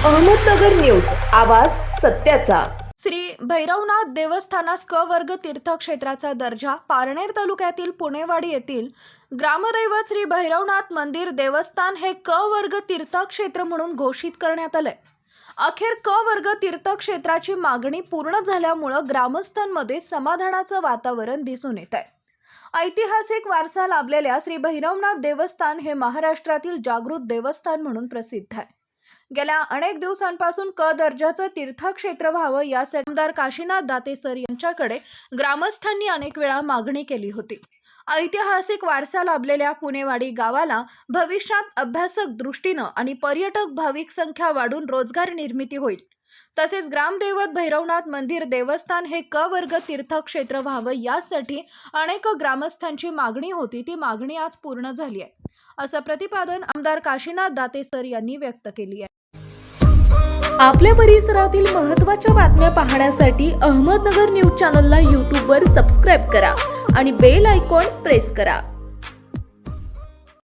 Ahmednagar news आवाज सत्याचा. श्री भैरवनाथ देवस्थानास क वर्ग तीर्थक्षेत्राचा दर्जा पारनेर तालुक्यातील पुणेवाडी येथील ग्रामदैवत श्री भैरवनाथ मंदिर देवस्थान हे क वर्ग तीर्थक्षेत्र म्हणून घोषित करण्यात आलंय. अखेर क वर्ग तीर्थक्षेत्राची मागणी पूर्ण झाल्यामुळं ग्रामस्थांमध्ये समाधानाचं वातावरण दिसून येत आहे ऐतिहासिक वारसा लाभलेल्या श्री भैरवनाथ देवस्थान हे महाराष्ट्रातील जागृत देवस्थान म्हणून प्रसिद्ध आहे. गेल्या अनेक दिवसांपासून क दर्जाचं तीर्थक्षेत्र व्हावं यासाठी आमदार काशीनाथ दातेसर यांच्याकडे ग्रामस्थांनी अनेक वेळा मागणी केली होती. ऐतिहासिक वारसा लाभलेल्या पुणेवाडी गावाला भविष्यात अभ्यासक दृष्टीनं आणि पर्यटक भाविक संख्या वाढून रोजगार निर्मिती होईल. तसेच ग्रामदैवत भैरवनाथ मंदिर देवस्थान हे क वर्ग तीर्थक्षेत्र व्हावं यासाठी अनेक ग्रामस्थांची मागणी होती. ती मागणी आज पूर्ण झाली आहे. असं प्रतिपादन आमदार काशीनाथ दातेसर यांनी व्यक्त केली आहे. आपल्या परिसरातील महत्त्वाच्या बातम्या पाहण्यासाठी अहमदनगर न्यूज चॅनलला यूट्यूबवर सबस्क्राईब करा आणि बेल आयकॉन प्रेस करा.